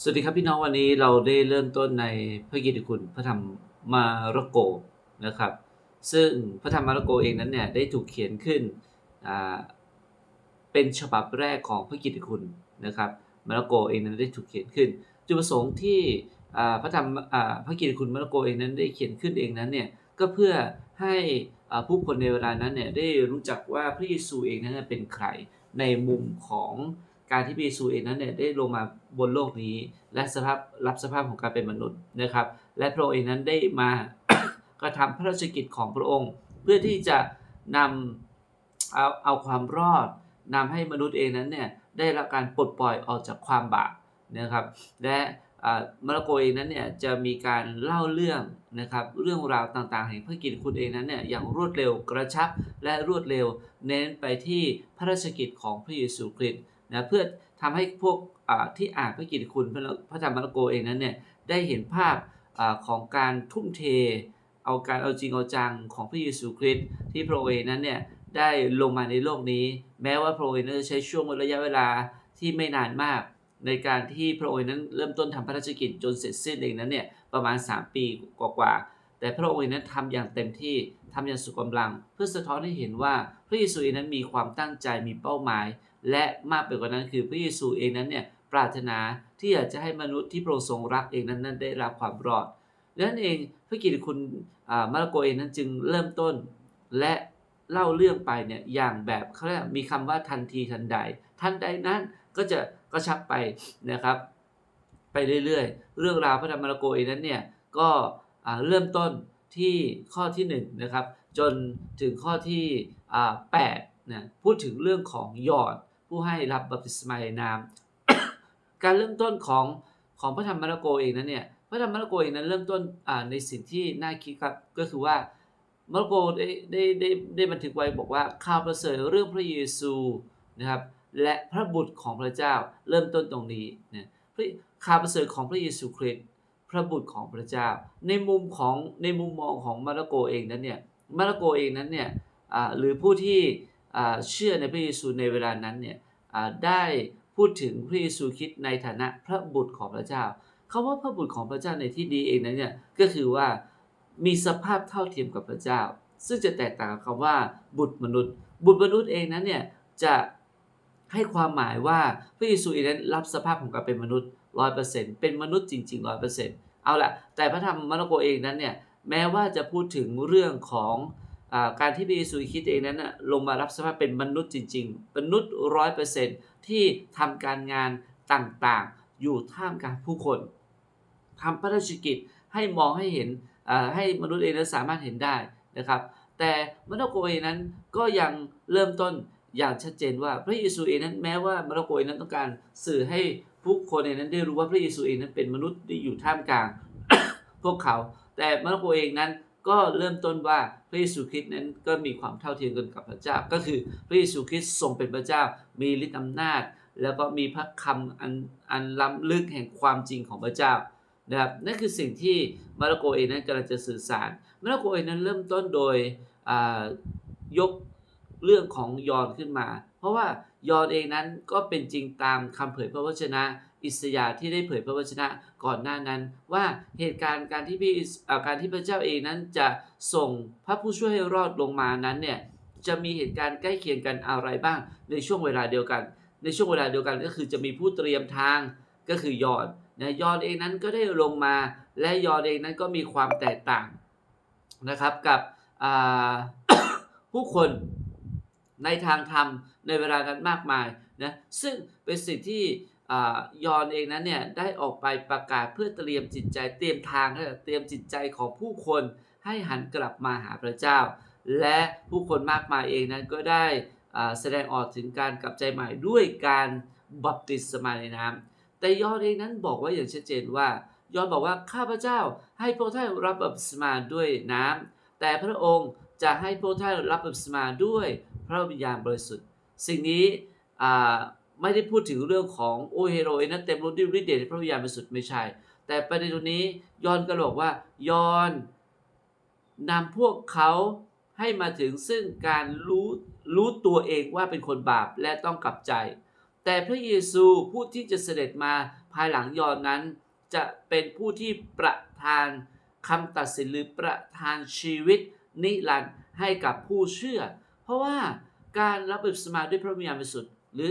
สวัสดีครับพี่น้องวันนี้เราได้เริ่มต้นในพระกิตติคุณพระธรรมมาระโกนะครับ ซึ่งพระธรรมมาระโกเองนั้นเนี่ยได้ถูกเขียนขึ้นเป็นฉบับแรกของพระกิตติคุณนะครับ มาระโกเองนั้นได้ถูกเขียนขึ้น จุดประสงค์ที่พระธรรมพระกิตติคุณมาระโกเองนั้นได้เขียนขึ้นเองนั้นเนี่ยก็เพื่อให้ผู้คนในเวลานั้นเนี่ยได้รู้จักว่าพระเยซูเองนั้นเป็นใครในมุมของ การที่พระเยซูเองนั้นเนี่ยได้ลงมาบนโลกนี้ และสภาพรับสภาพของการเป็นมนุษย์นะครับ และพระองค์เองนั้นได้มากระทำพระราชกิจของพระองค์ เพื่อที่จะนำเอาเอาความรอดนำให้มนุษย์เองนั้นเนี่ยได้รับการปลดปล่อยออกจากความบาปนะครับ และอ่ามระโกเองนั้นเนี่ยจะมีการเล่าเรื่องนะครับเรื่องราวต่างๆแห่งพระกิตติคุณเองนั้นเนี่ยอย่างรวดเร็วกระชับและรวดเร็ว เน้นไปที่พระราชกิจของพระเยซูคริสต์ นะเพื่อทำให้พวกที่อ่านพระกิตติคุณพระพระธรรมมาระโกเองนั้นเนี่ยได้เห็นภาพอของการทุ่มเท เอาการเอาจริงเอาจังของพระเยซูคริสต์ที่พระองค์เองนั้นเนี่ยได้ลงมาในโลกนี้ แม้ว่าพระองค์เองนั้นจะใช้ช่วงระยะเวลาที่ไม่นานมากในการที่พระองค์นั้นเริ่มต้นทำพระราชกิจจนเสร็จสิ้นเองนั้นเนี่ยประมาณ 3 ปีกว่าๆแต่พระองค์นั้นทำอย่างเต็มที่ทำอย่างสุดกำลัง เพื่อสะท้อนให้เห็นว่าพระเยซูเองนั้นมีความตั้งใจมีเป้าหมาย และมากไปกว่านั้นคือพระเยซูเองนั้นเนี่ยปรารถนาที่อยากจะให้มนุษย์ที่พระองค์ทรงรักเองนั้นนั้นได้รับความรอดดังนั้นเองพระกิตติคุณมาระโกเองนั้นจึงเริ่มต้น และเล่าเรื่องไปเนี่ยอย่างแบบเขาเรียกมีคำว่าทันทีทันใด ทันใดนั้นก็จะกระชับไปนะครับไปเรื่อยๆ เรื่องราวพระธรรมมาระโกเองนั้นเนี่ยก็เริ่มต้นที่ข้อที่1นงนะครับจนถึงข้อที่แปดนะพูดถึงเรื่องของยอด ผู้ให้รับบัพติศมาในนาม การเริ่มต้นของของพระธรรมมาระโกเองนั้นเนี่ยพระธรรมมาระโกเองนั้นเริ่มต้นในสิ่งที่น่าคิดครับก็คือว่ามาระโกได้ได้ได้ได้บันทึกไว้บอกว่าข่าวประเสริฐเรื่องพระเยซูนะครับและพระบุตรของพระเจ้าเริ่มต้นตรงนี้นะข่าวประเสริฐของพระเยซูคริสต์พระบุตรของพระเจ้า ในมุมของในมุมมองของมาระโกเองนั้นเนี่ยมาระโกเองนั้นเนี่ยหรือผู้ที่ เชื่อในพระเยซูในเวลานั้นเนี่ยได้พูดถึงพระเยซูคริสต์ในฐานะพระบุตรของพระเจ้าคาว่าพระบุตรของพระเจ้าในที่ดีเองนั้นเนี่ยก็คือว่ามีสภาพเท่าเทียมกับพระเจ้า ซึ่งจะแตกต่างกับคำว่า บุตรมนุษย์ บุตรมนุษย์เองนั้นเนี่ยจะให้ความหมายว่าพระเยซูเองนั้นรับสภาพของการเป็นมนุษย์ร้อยเปอร์เซ็นต์เป็นมนุษย์จริงๆร้อยเปอร์เซ็นต์เอาละแต่พระธรรมมาระโกเองนั้นเนี่ยแม้ว่าจะพูดถึงเรื่องของ การที่พระเยซูคริสต์เองนั้นลงมารับสภาพเป็นมนุษย์จริงๆมนุษย์ร้อยเปอร์เซ็นที่ทำการงานต่างๆ อยู่ท่ามกลางผู้คนทำพระราชกิจให้มองให้เห็นให้มนุษย์เองนั้นสามารถเห็นได้นะครับ แต่มนุษย์โกเองนั้นก็ยังเริ่มต้นอย่างชัดเจนว่าพระเยซูเองนั้นแม้ว่ามนุษย์โกเองนั้นต้องการสื่อให้ผู้คนเองนั้นได้รู้ว่าพระเยซูเองนั้นเป็นมนุษย์ที่อยู่ท่ามกลางพวกเขา แต่มนุษย์โกเองนั้น ก็เริ่มต้นว่าพระเยซูคริสต์นั้นก็มีความเท่าเทียมกันกับพระเจ้า ก็คือพระเยซูคริสต์ทรงเป็นพระเจ้า มีฤทธิ์อำนาจ แล้วก็มีพระคำอันอันล้ำลึกแห่งความจริงของพระเจ้านะครับนั่นคือสิ่งที่มาระโกเองนั้นกำลังจะสื่อสารมาระโกเองนั้นเริ่มต้นโดยยกเรื่องของยอนขึ้นมา เพราะว่ายอนเองนั้นก็เป็นจริงตามคำเผยพระวจนะอิสยาที่ได้เผยพระวจนะก่อนหน้านั้น ว่าเหตุการณ์การที่พี่การที่พระเจ้าเองนั้นจะส่งพระผู้ช่วยให้รอดลงมานั้นเนี่ยจะมีเหตุการณ์ใกล้เคียงกันอะไรบ้างในช่วงเวลาเดียวกัน ในช่วงเวลาเดียวกันก็คือจะมีผู้เตรียมทางก็คือยอห์นนะยอนเองนั้นก็ได้ลงมา และยอนเองนั้นก็มีความแตกต่างนะครับกับผู้คนในทางธรรมในเวลานั้นมากมายนะซึ่งเป็นสิ่งที่ ยอนเองนั้นเนี่ยได้ออกไปประกาศเพื่อเตรียมจิตใจเตรียมทางเตรียมจิตใจของผู้คนให้หันกลับมาหาพระเจ้า และผู้คนมากมายเองนั้นก็ได้แสดงออกถึงการกลับใจใหม่ด้วยการบัพติศมาในน้ำแต่ยอนเองนั้นบอกว่าอย่างชัดเจนว่ายอนบอกว่าข้าพเจ้าให้พวกท่านรับบัพติศมาด้วยน้ำแต่พระองค์จะให้พวกท่านรับบัพติศมาด้วยพระวิญญาณบริสุทธิ์ สิ่งนี้ ไม่ได้พูดถึงเรื่องของโอเฮโรเอนะเต็มรถด้วยฤทธิ์เดชพระวิญญาณบริสุทธิ์ไม่ใช่ แต่ประเด็นตรงนี้ยอนก็บอกว่ายอนนำพวกเขาให้มาถึงซึ่งการรู้รู้ตัวเองว่าเป็นคนบาปและต้องกลับใจ แต่พระเยซูผู้ที่จะเสด็จมาภายหลังยอนนั้น จะเป็นผู้ที่ประทานคำตัดสินหรือประทานชีวิตนิรันดร์ให้กับผู้เชื่อ เพราะว่าการรับบัพติศมาด้วยพระวิญญาณบริสุทธิ์หรือ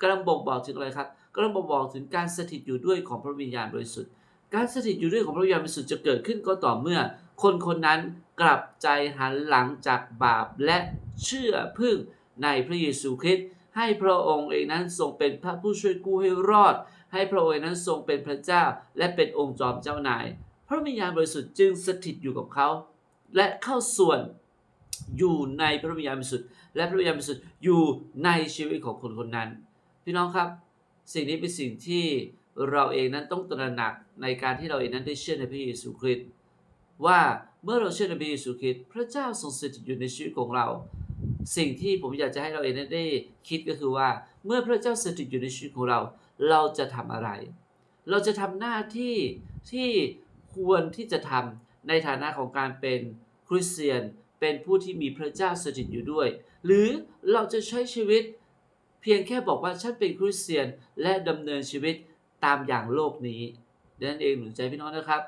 กำลังบ่งบอกถึงอะไรครับกำลังบ่งบอกถึงการสถิตอยู่ด้วยของพระวิญญาณบริสุทธิ์ การสถิตอยู่ด้วยของพระวิญญาณบริสุทธิ์จะเกิดขึ้นก็ต่อเมื่อ คนคนนั้นกลับใจหันหลังจากบาปและเชื่อพึ่งในพระเยซูคริสต์ให้พระองค์เองนั้นทรงเป็นพระผู้ช่วยกู้ให้รอด ให้พระองค์นั้นทรงเป็นพระเจ้า และเป็นองค์จอมเจ้านาย พระวิญญาณบริสุทธิ์จึงสถิตอยู่กับเขา และเข้าส่วนอยู่ในพระวิญญาณบริสุทธิ์และพระวิญญาณบริสุทธิ์อยู่ในชีวิตของคนคนนั้น พี่น้องครับ สิ่งนี้เป็นสิ่งที่เราเองนั้นต้องตระหนักในการที่เราเองนั้นได้เชื่อในพระเยซูคริสต์ว่าเมื่อเราเชื่อในพระเยซูคริสต์พระเจ้าทรงสถิตอยู่ในชีวิตของเรา สิ่งที่ผมอยากจะให้เราเองนั้นได้คิดก็คือว่า เมื่อพระเจ้าสถิตอยู่ในชีวิตของเรา เราจะทำอะไร เราจะทำหน้าที่ที่ควรที่จะทำในฐานะของการเป็นคริสเตียน เป็นผู้ที่มีพระเจ้าสถิตอยู่ด้วย หรือเราจะใช้ชีวิต เพียงแค่บอกว่าฉันเป็นคริสเตียนและดำเนินชีวิตตามอย่างโลกนี้ดังนั้นเองหนุนใจพี่น้องนะครับ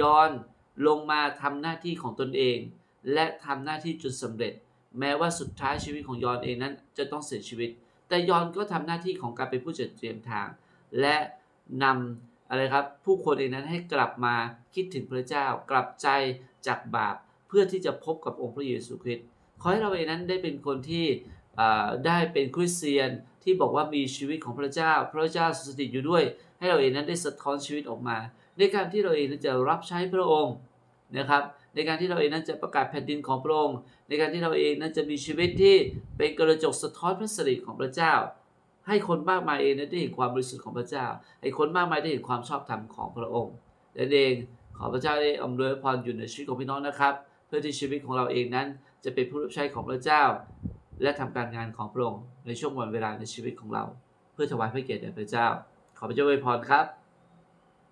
ยอนลงมาทำหน้าที่ของตนเอง และทำหน้าที่จนสำเร็จ แม้ว่าสุดท้ายชีวิตของยอนเองนั้นจะต้องเสียชีวิต แต่ยอนก็ทำหน้าที่ของการเป็นผู้จัดเตรียมทาง และนำอะไรครับผู้คนเองนั้นให้กลับมาคิดถึงพระเจ้ากลับใจจากบาปเพื่อที่จะพบกับองค์พระเยซูคริสต์ขอให้เราเองนั้นได้เป็นคนที่ ได้เป็นคริสเตียนที่บอกว่ามีชีวิตของพระเจ้า พระเจ้าสถิตอยู่ด้วย ให้เราเองนั้นได้สะท้อนชีวิตออกมา ในการที่เราเองนั้นจะรับใช้พระองค์นะครับในการที่เราเองนั้นจะประกาศแผ่นดินของพระองค์ ในการที่เราเองนั้นจะมีชีวิตที่เป็นกระจกสะท้อนพระสิริของพระเจ้า ให้คนมากมายเองนั้นได้เห็นความบริสุทธิ์ของพระเจ้า ให้คนมากมายได้เห็นความชอบธรรมของพระองค์และเองขอพระเจ้าได้อำนวยพรอยู่ในชีวิตของพี่น้องนะครับ เพื่อที่ชีวิตของเราเองนั้นจะเป็นผู้รับใช้ของพระเจ้า และทำการงานของพระองค์ในช่วงวันเวลาในชีวิตของเรา เพื่อถวายพระเกียรติแด่พระเจ้า ขอพระเจ้าอวยพรครับ